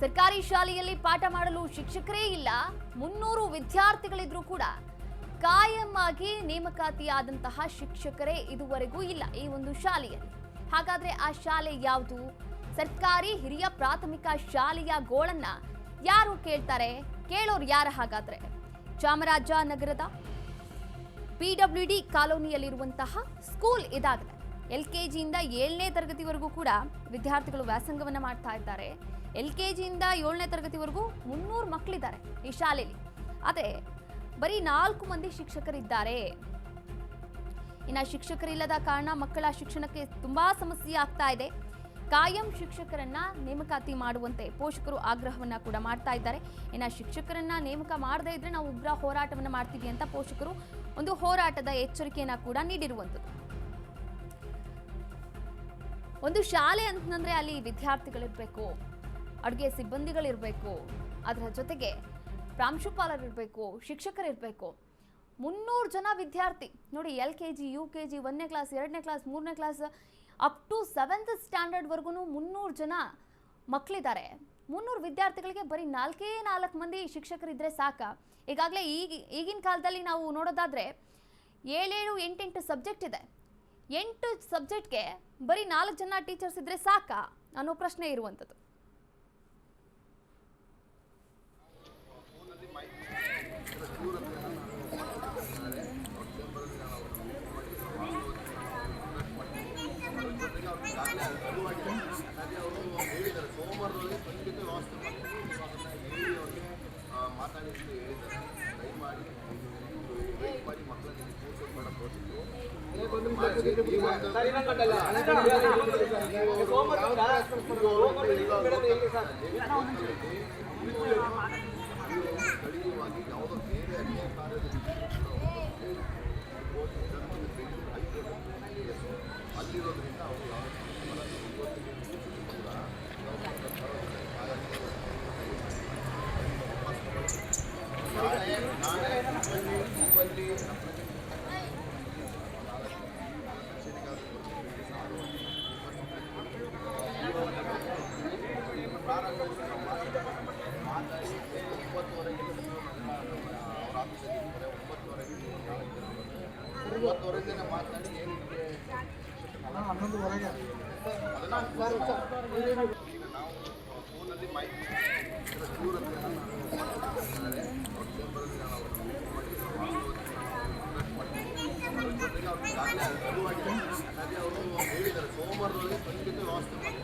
ಸರ್ಕಾರಿ ಶಾಲೆಯಲ್ಲಿ ಪಾಠ ಮಾಡಲು ಶಿಕ್ಷಕರೇ ಇಲ್ಲ. ಮುನ್ನೂರು ವಿದ್ಯಾರ್ಥಿಗಳಿದ್ರೂ ಕೂಡ ಕಾಯಂ ಆಗಿ ನೇಮಕಾತಿಯಾದಂತಹ ಶಿಕ್ಷಕರೇ ಇದುವರೆಗೂ ಇಲ್ಲ ಈ ಒಂದು ಶಾಲೆಯಲ್ಲಿ. ಹಾಗಾದ್ರೆ ಆ ಶಾಲೆ ಯಾವುದು? ಸರ್ಕಾರಿ ಹಿರಿಯ ಪ್ರಾಥಮಿಕ ಶಾಲೆಯ ಗೋಳನ್ನ ಯಾರು ಕೇಳ್ತಾರೆ? ಕೇಳೋರು ಯಾರು ಹಾಗಾದ್ರೆ? ಚಾಮರಾಜನಗರದ ಪಿಡಬ್ಲ್ಯೂ ಡಿ ಕಾಲೋನಿಯಲ್ಲಿರುವಂತಹ ಸ್ಕೂಲ್ ಇದಾಗಿದೆ. ಎಲ್ ಕೆ ಜಿಯಿಂದ ಏಳನೇ ತರಗತಿವರೆಗೂ ಕೂಡ ವಿದ್ಯಾರ್ಥಿಗಳು ವ್ಯಾಸಂಗವನ್ನು ಮಾಡ್ತಾ ಇದ್ದಾರೆ. ಎಲ್ ಕೆ ಜಿಯಿಂದ ಏಳನೇ ತರಗತಿವರೆಗೂ ಮುನ್ನೂರು ಮಕ್ಕಳಿದ್ದಾರೆ ಈ ಶಾಲೆಯಲ್ಲಿ ಅದೇ ಬರೀ ನಾಲ್ಕು ಮಂದಿ ಶಿಕ್ಷಕರಿದ್ದಾರೆ. ಇನ್ನು ಶಿಕ್ಷಕರಿಲ್ಲದ ಕಾರಣ ಮಕ್ಕಳ ಶಿಕ್ಷಣಕ್ಕೆ ತುಂಬ ಸಮಸ್ಯೆ ಆಗ್ತಾ ಇದೆ. ಕಾಯಂ ಶಿಕ್ಷಕರನ್ನ ನೇಮಕಾತಿ ಮಾಡುವಂತೆ ಪೋಷಕರು ಆಗ್ರಹವನ್ನ ಕೂಡ ಮಾಡ್ತಾ ಇದ್ದಾರೆ. ಇನ್ನು ಶಿಕ್ಷಕರನ್ನ ನೇಮಕ ಮಾಡದೇ ಇದ್ರೆ ನಾವು ಉಗ್ರ ಹೋರಾಟವನ್ನು ಮಾಡ್ತೀವಿ ಅಂತ ಪೋಷಕರು ಒಂದು ಹೋರಾಟದ ಎಚ್ಚರಿಕೆಯನ್ನು ಕೂಡ ನೀಡಿರುವಂಥದ್ದು. ಒಂದು ಶಾಲೆ ಅಂತಂದ್ರೆ ಅಲ್ಲಿ ವಿದ್ಯಾರ್ಥಿಗಳಿರ್ಬೇಕು, ಅಡುಗೆ ಸಿಬ್ಬಂದಿಗಳಿರಬೇಕು, ಅದರ ಜೊತೆಗೆ ಪ್ರಾಂಶುಪಾಲರಿರಬೇಕು, ಶಿಕ್ಷಕರಿರಬೇಕು. ಮುನ್ನೂರು ಜನ ವಿದ್ಯಾರ್ಥಿ. ನೋಡಿ, L K G, U K G, ಒಂದನೇ ಕ್ಲಾಸ್, ಎರಡನೇ ಕ್ಲಾಸ್, ಮೂರನೇ ಕ್ಲಾಸ್ ಅಪ್ ಟು ಸೆವೆಂತ್ ಸ್ಟ್ಯಾಂಡರ್ಡ್ವರೆಗೂ ಮುನ್ನೂರು ಜನ ಮಕ್ಕಳಿದ್ದಾರೆ ಮುನ್ನೂರು ವಿದ್ಯಾರ್ಥಿಗಳಿಗೆ ಬರೀ ನಾಲ್ಕೇ ನಾಲ್ಕು ಮಂದಿ ಶಿಕ್ಷಕರಿದ್ದರೆ ಸಾಕ. ಈಗಾಗಲೇ ಈಗ, ಈಗಿನ ಕಾಲದಲ್ಲಿ ನಾವು ನೋಡೋದಾದರೆ ಏಳೇಳು ಎಂಟೆಂಟು ಸಬ್ಜೆಕ್ಟ್ ಇದೆ. ಎಂಟು ಸಬ್ಜೆಕ್ಟ್ಗೆ ಬರೀ ನಾಲ್ಕು ಜನ ಟೀಚರ್ಸ್ ಇದ್ದರೆ ಸಾಕಾ? ಅನ್ನೋ ಪ್ರಶ್ನೆ ಇರುವಂಥದ್ದು. ¿Qué pasa? ಹನ್ನೊಂದು ವರೆಗೆ ಸೋಮವಾರದಲ್ಲಿ ಬಂದಿದ್ದು ವ್ಯವಸ್ಥೆ ಮಾಡಿ